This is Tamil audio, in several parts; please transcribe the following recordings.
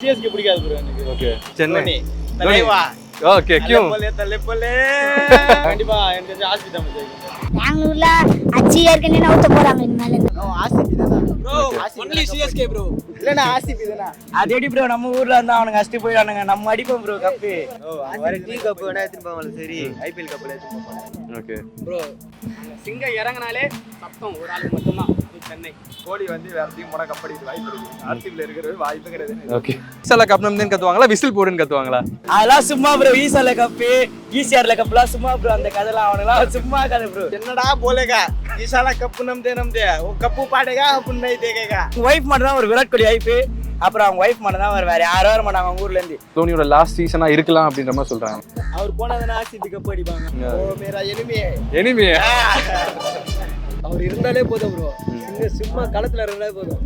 சிஎஸ்கே பிடிக்காது ப்ரோ எனக்கு. ஓகே சென்னை. தலைவா. ஓகே கியூ தலை தலை போலே கண்டிப்பா எனக்கு தெரிஞ்சு ஜெயிக்கும் பெங்களூர்ல அச்சு ஏற்கனவே நவுத்த போறாங்க இனிமேல இருந்து ஆர்சிபி தானா? ப்ரோ ஒன்லி சிஎஸ்கே ப்ரோ இல்லண்ணா ஆர்சிபி தானா? அது எப்படி ப்ரோ நம்ம ஊர்ல இருந்தா அவனுங்க அஷ்டி போயிடானுங்க நம்ம அடிப்போம் ப்ரோ கப்பு வர டீ கப் வேணா எடுத்துட்டு போவாங்க சரி. ஐபிஎல் கப்ல எடுத்துட்டு போவாங்க ஓகே ப்ரோ சிங்கம் இறங்கினாலே சத்தம் ஒரு ஆளுக்கு மட்டும்தான். சென்னை. கோலி வந்து வேற டீம் போனா கப் அடிக்கிறது வாய்ப்பு இருக்கு. இருக்கிறது வாய்ப்பு கிடையாது. ஓகே சில கப்னம் கத்துவாங்களா? விசில் போடுன்னு கத்துவாங்களா? அதெல்லாம் சும்மா ப்ரோ ஈசால கப்பு ஈசிஆர்ல கப்புலாம் சும்மா ப்ரோ அந்த கதைலாம் அவனுங்களாம் சும்மா கதை ப்ரோ என்னடா போலேகா ஈசாலா கப்பு நம்தே நம்தே ஓ கப்பு பாடேகா அப்புன் நை தேகேகா ஒய்ஃப் மட்டும் தான் ஒரு விராட் கோலி வைஃப் அப்புறம் அவங்க ஒய்ஃப் மட்டும் தான் வேற யாரும் வர மாட்டாங்க அவங்க ஊர்ல இருந்து. தோனியோட லாஸ்ட் சீசனா இருக்கலாம் அப்படின்ற மாதிரி சொல்றாங்க. அவர் போனதுனா ஆர்சிபி கப் அடிப்பாங்க. ஓ மேரா எனிமே. எனிமே. அவர் இருந்தாலே போதும் ப்ரோ இங்க சும்மா களத்துல இருந்தாலே போதும்.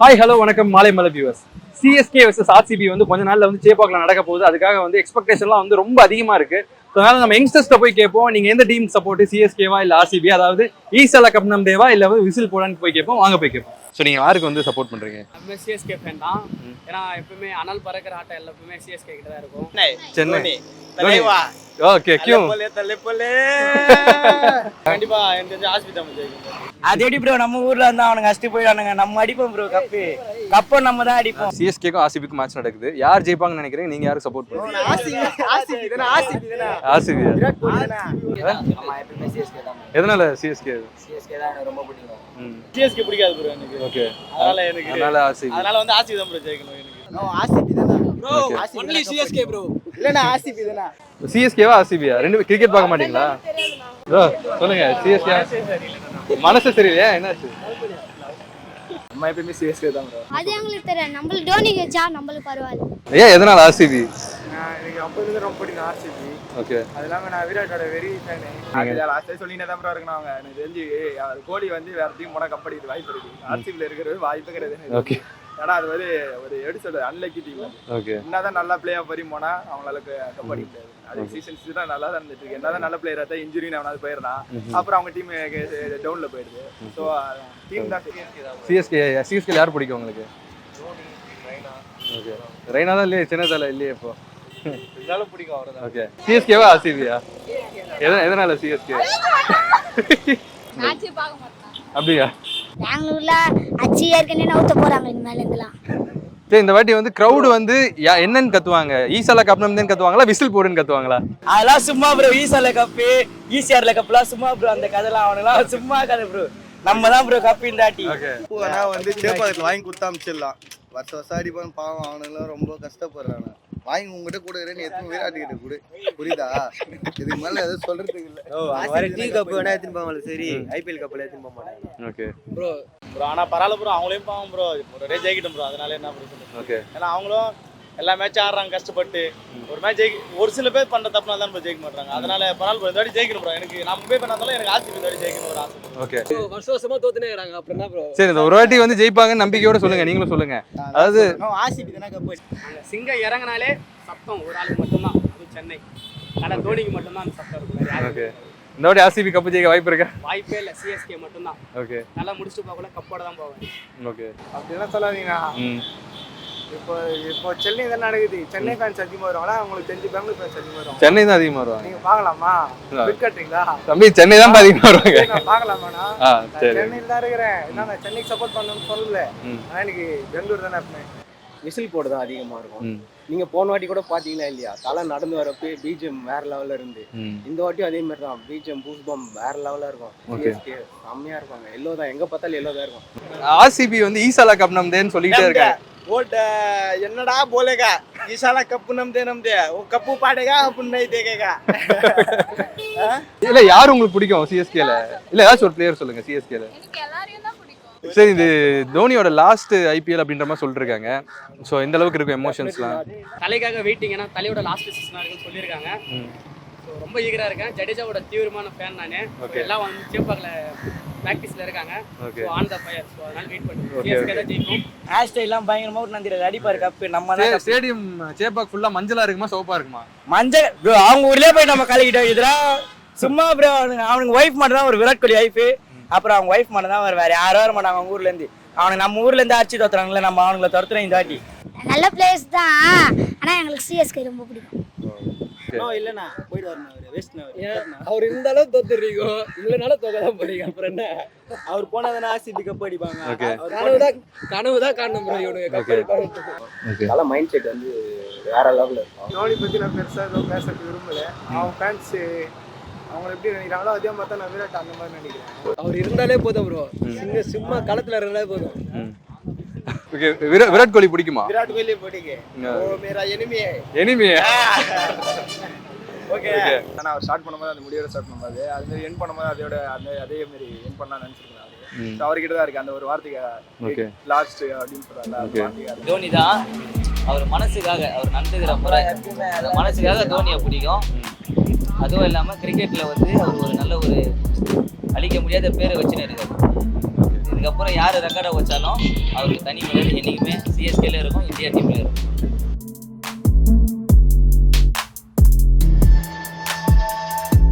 ஹாய் ஹலோ வணக்கம். மாலை மலை வியூவர்ஸ் சிஎஸ்கே வர்சஸ் ஆர்சிபி வந்து கொஞ்ச நாள்ல வந்து சேப்பாக்கில் நடக்க போகுது. அதுக்காக வந்து எக்ஸ்பெக்டேஷன்லாம் வந்து ரொம்ப அதிகமா இருக்கு. ஸோ அதனால நம்ம யங்ஸ்டர்ஸ்ட்ட போய் கேட்போம். நீங்க எந்த டீம் சப்போர்ட் சிஎஸ்கேவா இல்ல ஆர்சிபி அதாவது ஈசல கப்னம் தேவா இல்ல வந்து விசில் போடான்னு போய் கேட்போம். வாங்க போய் கேட்போம். ஸோ நீங்க யாருக்கு வந்து சப்போர்ட் பண்றீங்க? எப்பவுமே சிஎஸ்கே ஃபேன் தான். ஏன்னா எப்பவுமே அனல் பறக்கிற ஆட்டம் எல்லாமே சிஎஸ்கே கிட்ட தான் இருக்கும். சென்னை. ஓகே கியூ கண்டிப்பா எனக்கு ஜெயிக்கும் அது எப்படி ப்ரோ நம்ம ஊர்ல இருந்தா அவனுங்க அஷ்டி போயிடானுங்க நம்ம அடிப்போம் ப்ரோ கப்பு. கப்பை நம்ம தான் அடிப்போம். சிஎஸ்கேக்கும் ஆர்சிபிக்கும் மேட்ச் நடக்குது. யார் ஜெயிப்பாங்கன்னு நினைக்கிறீங்க? நீங்க யாருக்கு சப்போர்ட் பண்ணுவீங்க? ஆர்சிபி ஆர்சிபி தானே ஆர்சிபி தானே. ஆர்சிபி விராட் கோலி தானே. ஆமா எப்பவுமே சிஎஸ்கே தான் எதனால சிஎஸ்கே சிஎஸ்கே தான் எனக்கு ரொம்ப பிடிக்கும். சிஎஸ்கே பிடிக்காது ப்ரோ எனக்கு. ஓகே. அதனால எனக்கு அதனால ஆர்சிபி அதனால வந்து ஆர்சிபி தான் ப்ரோ ஜெயிக்கணும் எனக்கு. ஆர்சிபி தானே. ப்ரோ ஒன்லி சிஎஸ்கே ப்ரோ இல்லண்ணா ஆர்சிபி தானே. சிஎஸ்கேவா ஆர்சிபியா ரெண்டு கிரிக்கெட் பார்க்க மாட்டீங்களா? ப்ரோ சொல்லுங்க சிஎஸ்கே மனசு சரியில்லையா? என்னாச்சு? நம்ம எப்பயுமே சிஎஸ்கே தான் ப்ரோ அது எங்களுக்கு தெரியாது. நம்மளுக்கு டோனி வச்சா நம்மளுக்கு பரவாயில்ல. ஏன் எதனால ஆர்சிபி நான் எனக்கு அப்போ இருந்து ரொம்ப பிடிக்கும் ஆர்சிபி ஓகே. அது இல்லாம நான் விராட்டோட வெரி ஃபேனு லாஸ்ட் சொல்லினே தான் ப்ரோ இருக்கணும் அவங்க. எனக்கு தெரிஞ்சு கோலி வந்து வேற டீம் போனா கப் அடிக்கிறது வாய்ப்பு இருக்கு. ஆர்சிபில இருக்கிறது வாய்ப்பு கிடையாது. ஓகே. ஏன்னா அது வந்து ஒரு எப்படி சொல்றது அன்லக்கி டீம் ஓகே என்னதான் நல்லா பிளேயா பறி போனா அவங்களால கப் அடிக்க முடியாது. அது சீசன் சீசன் நல்லா தான் இருந்துட்டு இருக்கு. என்னதான் நல்ல பிளேயரா தான் இன்ஜுரி அவனாவது போயிருந்தான் அப்புறம் அவங்க டீம் டவுன்ல போயிடுது. ஸோ டீம் தான் சிஎஸ்கே தான் சிஎஸ்கே சிஎஸ்கே யார் பிடிக்கும் உங்களுக்கு? ஓகே ரெய்னா தான் இல்லையே? சின்னதால இல்லையே இப்போ? இருந்தாலும் பிடிக்கும் அவரை ஓகே சிஎஸ்கேவா ஆர்சிபியா எதனா எதனால சிஎஸ்கே அப்படியா? பெங்களூர்ல அச்சு ஏற்கனவே நவுத்த போறாங்க இனிமேல இருந்துலாம். சரி இந்த வாட்டி வந்து crowd வந்து யா- என்னன்னு கத்துவாங்க? ஈசாலா கப்னம் தான் கத்துவாங்களா? விசில் போடுன்னு கத்துவாங்களா? அதெல்லாம் சும்மா ப்ரோ ஈசால கப்பு ஈசிஆர்ல கப்புலாம் சும்மா ப்ரோ அந்த கதைலாம் அவனுங்களாம் சும்மா கதை ப்ரோ நம்ம தான் ப்ரோ கப்பு இந்த ஆட்டி ஓகே ஆனா வந்து சேப்பாக்கத்தில் வாங்கி கொடுத்தா அமிச்சிடலாம். வருஷம் வருஷம் அடிப்பான் பாவம் அவனுங்களாம் ரொம்ப கஷ்டப்படுறாங்க வாங்கி உங்ககிட்ட கொடுக்குறேன்னு எத்தனை விராட்டு கிட்ட கொடு. புரியுதா? இதுக்கு மேல எதுவும் சொல்றதுக்கு இல்ல. டீ கப் வேணா எடுத்துட்டு போவாங்க சரி. ஐபிஎல் கப்ல எடுத்துட்டு போக மாட்டாங்க. ஓகே. ப்ரோ ஆனா பரவாயில்ல ப்ரோ. அவங்களையும் பாவம் ப்ரோ. ஒரே ஜெயிக்கிட்டோம் ப்ரோ. அதனால என்ன ப்ரோ சொல்லுங்க ஓகே. ஏன்னா அவங்களும் எல்லா மேட்சும் ஆடுறாங்க கஷ்டப்பட்டு. ஒரு மேட்ச் ஜெயிக்க ஒரு சில பேர் பண்ற தப்புனால தான் ப்ரோ ஜெயிக்க மாட்டாங்க அதனால பரவாயில்ல ப்ரோ இந்த வாட்டி ஜெயிக்கணும் ப்ரோ எனக்கு நான் மும்பை பண்ணாதாலும் எனக்கு ஆர்சிபி இந்த வாட்டி ஜெயிக்கணும் ஒரு ஆசை. ஓகே வருஷம் வருஷமா தோத்துனே இருக்காங்க அப்புறம் என்ன ப்ரோ சரி இந்த ஒரு வாட்டி வந்து ஜெயிப்பாங்கன்னு நம்பிக்கையோட சொல்லுங்க நீங்களும் சொல்லுங்க. அதாவது ஆர்சிபி தானே கப் அங்க சிங்கம் இறங்கினாலே சத்தம் ஒரு ஆளுக்கு மட்டும்தான். அது சென்னை. ஆனால் தோனிக்கு மட்டும்தான் அந்த சத்தம் இருக்கும். ஓகே இந்த வாட்டி ஆர்சிபி கப்பு ஜெயிக்க வாய்ப்பு இருக்கா? வாய்ப்பே இல்லை. சிஎஸ்கே மட்டும்தான். ஓகே நல்லா முடிச்சுட்டு போகல கப்போட தான் போவேன். ஓகே அப்படிலாம் சொல்லாதீங்கண்ணா. ம். இப்போ இப்போ சென்னை தான் நடக்குது. சென்னை ஃபேன்ஸ் அதிகமாக வருவாங்களா? உங்களுக்கு தெரிஞ்சு பெங்களூர் ஃபேன்ஸ் அதிகமாக வருவாங்க சென்னை தான் அதிகமாக வருவாங்க. நீங்க பார்க்கலாமா? கட்டுறீங்களா தம்பி சென்னை தான் அதிகமாக வருவாங்க. நான்? பார்க்கலாமாண்ணா ஆ நான் சரி. சென்னையில் தான் இருக்கிறேன். என்ன நான் சென்னைக்கு சப்போர்ட் பண்ணணும்னு சொல்லல. ஆனால் எனக்கு பெங்களூர் தானே இருப்பேன். விசில் போடு தான் அதிகமாக இருக்கும். ம். நீங்க போன வாட்டி கூட பாத்தீங்களா இல்லையா? தலை நடந்து வரப்போ பிஜிஎம் வேற லெவல்ல இருந்து. இந்த வாட்டியும் அதே மாதிரி தான். பிஜிஎம் பூஸ் பம் வேற லெவல்ல இருக்கும். Okay. சிஎஸ்கே செம்மையா இருப்பாங்க எல்லோ தான் எங்க பார்த்தாலும் எல்லோ தான் இருக்கும் ஆர்சிபி வந்து ஈசாலா கப் நம்தேன்னு சொல்லிட்டே இருக்காங்க என்னடா போலேகா ஈசாலா கப்பு நம்தே நம்தே ஓ கப்பு பாடேகா அப்புன் நை தேகேகா இல்ல யார் உங்களுக்கு பிடிக்கும் சிஎஸ்கேல இல்ல ஏதாச்சும் ஒரு பிளேயர் சொல்லுங்க சிஎஸ்கேல சரி இது தோனியோட லாஸ்ட் ஐபிஎல் அப்படின்ற மாதிரி சொல்லிட்டு இருக்காங்க ஸோ எந்த அளவுக்கு இருக்கும் எமோஷன்ஸ்லாம் தலைக்காக வெயிட்டிங் ஏன்னா தலையோட லாஸ்ட் சீசனாக இருக்குன்னு சொல்லியிருக்காங்க ரொம்ப ஈகராக இருக்கேன். ஜடேஜாவோட தீவிரமான ஃபேன் நான். எல்லாம் வந்து சேப்பாக்கில் ப்ராக்டிஸில் இருக்காங்க. ஆன் த ஃபயர் ஸோ அதனால வெயிட் பண்ணி Okay, சிஎஸ்கே தான் ஜெயிக்கும் ஹேர் ஸ்டைல்லாம் பயங்கரமா ஒரு நந்திர அடிப்பாரு கப்பு நம்ம தான். ஸ்டேடியம் சேப்பாக் ஃபுல்லா மஞ்சளா இருக்குமா சோப்பா இருக்குமா? மஞ்சள் அவங்க ஊர்லயே போய் நம்ம கலக்கிட்டோம். இதெல்லாம் சும்மா ப்ரோ அவனுங்க அவனுங்க ஒய்ஃப் மட்டும் தான் ஒரு விராட் கோலி ஒய்ஃப் அப்புறம் அவங்க ஒய்ஃப் மட்டும் தான் வேற யாரும் வர மாட்டாங்க அவங்க ஊர்ல இருந்து. அவனுக்கு நம்ம ஊர்ல இருந்து அடிச்சு தோத்துறாங்களே நம்ம அவனுங்களை துரத்துறோம் இந்த வாட்டி. நல்ல பிளேயர்ஸ் தான். ஆனா எங்களுக்கு சிஎஸ்கே ரொம்ப பிடிக்கும். இல்லண்ணா. போயிட்டு வரணும் அவர். வேஸ்ட் அவர். இருந்தாலும் தோத்துறீங்க தோக்க தான் போறீங்க. அப்புறம் என்ன? அவர் போனாதானே ஆர்சிபி கப் அடிப்பாங்க Okay. கனவு தான் கனவு தான் காணணும் ப்ரோ இவனுக்கு தலை மைண்ட் செட் வந்து வேற லெவலில் இருக்கும். தோனி பத்தி நான் பெருசா எதுவும் பேச விரும்பல. அவன் ஃபேன்ஸ் அவங்க எப்படி நினைக்கிறாங்களோ அதே மாதிரி தான் நான் விராட் அந்த மாதிரி நினைக்கிறேன். அவர் இருந்தாலே போதும் ப்ரோ சிங்க சும்மா களத்துல இருந்தாலே போதும். ஓகே விராட் கோலி பிடிக்குமா? விராட் கோலி போட்டிக்கு ஓ மேரா எனிமே எனிமே ஓகே ஆனா அவர் ஸ்டார்ட் பண்ணும்போது அந்த முடியோட ஸ்டார்ட் பண்ணும்போது அது மாதிரி என் பண்ணும்போது அதோட அந்த அதே மாதிரி என் பண்ணலாம் நினைச்சிருக்காரு ம். அவர்கிட்ட தான் இருக்கு அந்த ஒரு வார்த்தைக்கு. லாஸ்ட் அப்படின்னு சொல்றாங்க தோனி தான் அவர் மனசுக்காக அவர் நடந்துக்கிற முறை. அந்த மனசுக்காக தோனியை பிடிக்கும். அதுவும் இல்லாமல் கிரிக்கெட்டில் வந்து அவர் ஒரு நல்ல ஒரு அழிக்க முடியாத பேரை வச்சுன்னு இருக்காரு. இதுக்கப்புறம் யார் ரெக்கார்டை வச்சாலும் அவருக்கு தனி மரியாதை என்றைக்குமே சிஎஸ்கேல இருக்கும் இந்தியா டீம்ல இருக்கும்.